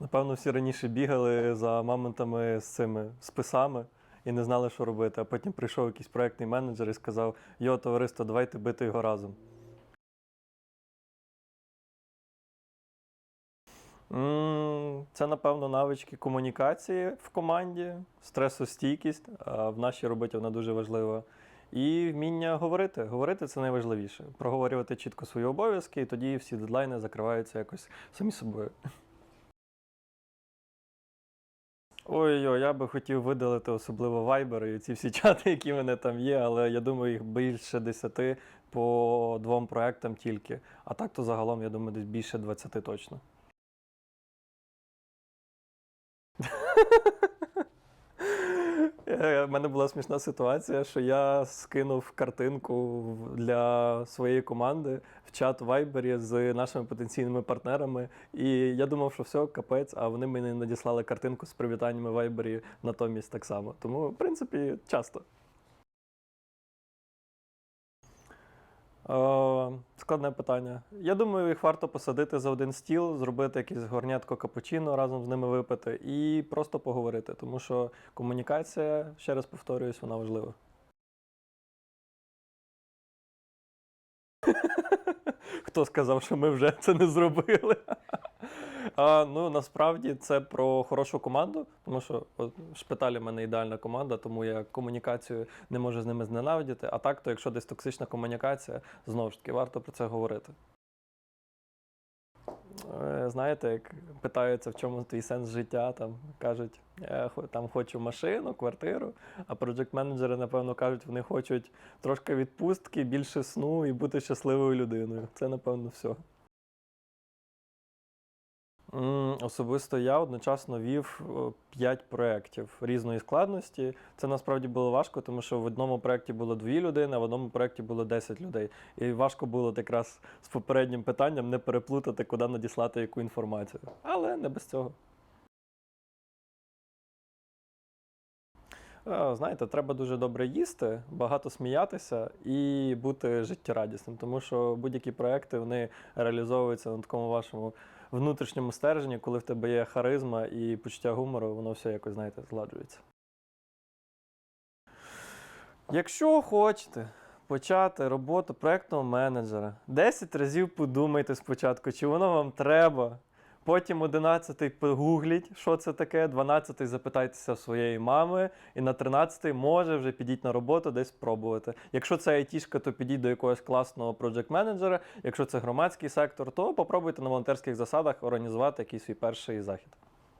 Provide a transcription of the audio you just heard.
Напевно, всі раніше бігали за мамонтами з цими списами і не знали, що робити. А потім прийшов якийсь проєктний менеджер і сказав: Йо, товариство, давайте бити його разом. Це, напевно, навички комунікації в команді, стресостійкість. А в нашій роботі вона дуже важлива. І вміння говорити. Говорити це найважливіше. Проговорювати чітко свої обов'язки, і тоді всі дедлайни закриваються якось самі собою. Ой-ой, я би хотів видалити особливо Viber і ці всі чати, які в мене там є, але я думаю, їх більше 10 по двом проектам тільки. А так то загалом, я думаю, десь більше 20 точно. Е, мене була смішна ситуація, що я скинув картинку для своєї команди в чат вайбері з нашими потенційними партнерами. І я думав, що все, капець, а вони мені надіслали картинку з привітаннями в Viber натомість так само. Тому, в принципі, часто. Е, складне питання. Я думаю, їх варто посадити за один стіл, зробити якесь горнятко капучино разом з ними випити і просто поговорити, тому що комунікація, ще раз повторююсь, вона важлива. Хто сказав, що ми вже це не зробили? А, ну насправді це про хорошу команду, тому що от, в шпиталі в мене ідеальна команда, тому я комунікацію не можу з ними зненавидіти. А так, то якщо десь токсична комунікація, знову ж таки, варто про це говорити. Е, Знаєте, як питаються, в чому твій сенс життя, там кажуть, я там хочу машину, квартиру, а проджект-менеджери, напевно, кажуть, вони хочуть трошки відпустки, більше сну і бути щасливою людиною. Це, напевно, все. Особисто я одночасно вів 5 проєктів різної складності. Це насправді було важко, тому що в одному проєкті було дві людини, а в одному проєкті було 10 людей. І важко було якраз з попереднім питанням не переплутати, куди надіслати яку інформацію. Але не без цього. Е, Знаєте, треба дуже добре їсти, багато сміятися і бути життєрадісним, тому що будь-які проекти вони реалізовуються на такому вашому внутрішньому стержні, коли в тебе є харизма і почуття гумору, воно все якось, знаєте, зладжується. Якщо хочете почати роботу проектного менеджера, 10 разів подумайте спочатку, чи воно вам треба. Потім 11-й погугліть, що це таке, 12-й запитайтеся своєї мами, і на 13-й може вже підіть на роботу десь спробувати. Якщо це айтішка, то підіть до якогось класного проджект-менеджера. Якщо це громадський сектор, то попробуйте на волонтерських засадах організувати якийсь свій перший захід.